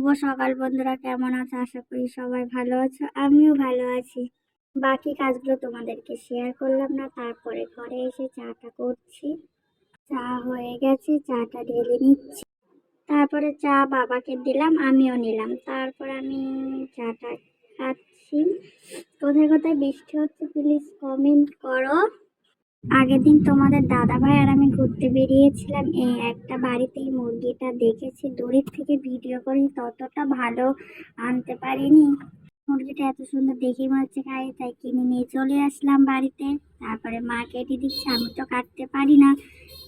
শুভ সকাল বন্ধুরা, কেমন আছো? আশা করি সবাই ভালো আছো, আমিও ভালো আছি। বাকি কাজগুলো তোমাদেরকে শেয়ার করলাম না, তারপরে ঘরে এসে চাটা করছি। চা হয়ে গেছে, চাটা ঢেলে নিচ্ছি। তারপরে চা বাবাকে দিলাম, আমিও নিলাম। তারপর আমি চাটা খাচ্ছি। কোথায় কোথায় বৃষ্টি হচ্ছে প্লিজ কমেন্ট করো। আগের দিন তোমাদের দাদা ভাই আর আমি ঘুরতে বেরিয়েছিলাম। এই একটা বাড়িতেই মুরগিটা দেখেছি। দূরের থেকে ভিডিও করি, ততটা ভালো আনতে পারিনি। মুরগিটা এত সুন্দর দেখে মনে হচ্ছে খাই তাই কিনে নিয়ে চলে আসলাম বাড়িতে। তারপরে মা কেটে দিচ্ছে, আমি তো কাটতে পারি না,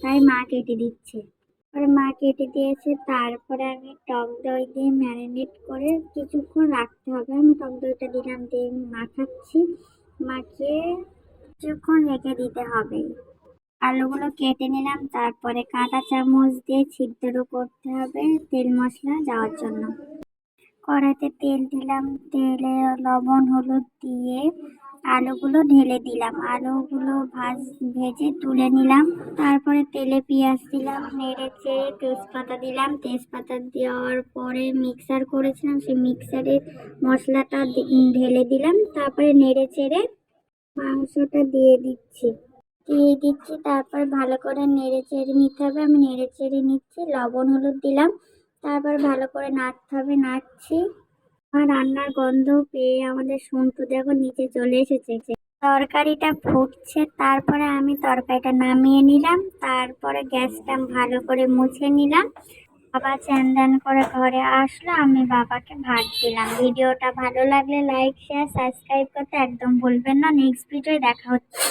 তাই মা কেটে দিচ্ছে। তারপরে মা কেটে দিয়েছে, তারপরে আমি টক দই দিয়ে ম্যারিনেট করে কিছুক্ষণ রাখতে হবে। আমি টক দইটা দিলাম দিয়ে মাখাচ্ছি মাখিয়ে কিছুক্ষণ রেখে দিতে হবে। আলুগুলো কেটে নিলাম, তারপরে কাঁটা চামচ দিয়ে ছিদ্র করতে হবে তেল মশলা যাওয়ার জন্য। কড়াইতে তেল দিলাম, তেলে লবণ, হলুদ দিয়ে আলুগুলো ঢেলে দিলাম। আলুগুলো ভাজ, ভেজে তুলে নিলাম, তারপরে তেলে পেঁয়াজ দিলাম, নেড়ে চেড়ে তেজপাতা দিলাম। তেজপাতা দেওয়ার পরে মিক্সার করেছিলাম, সেই মিক্সারে মশলাটা ঢেলে দিলাম, তারপরে নেড়ে চেড়ে মাংসটা দিয়ে দিচ্ছি। দিয়ে দিচ্ছি, তারপর ভালো করে নেড়ে চেড়ে নিতে হবে। আমি নেড়ে চেড়ে নিচ্ছি, লবণ, হলুদ দিলাম। তারপর ভালো করে নাড়তে হবে, নাড়ছি। আর রান্নার গন্ধ পেয়ে আমাদের সন্টু দেখো নিচে চলে এসেছে। তরকারিটা ফুটছে, তারপরে আমি তরকারিটা নামিয়ে নিলাম। তারপরে গ্যাসটা ভালো করে মুছে নিলাম। বাবা চ্যান ধ্যান করে ঘরে আসলো, আমি বাবাকে ভাত দিলাম। ভিডিওটা ভালো লাগলে লাইক শেয়ার সাবস্ক্রাইব করতে একদম ভুলবেন না। নেক্সট ভিডিওয় দেখা হচ্ছে।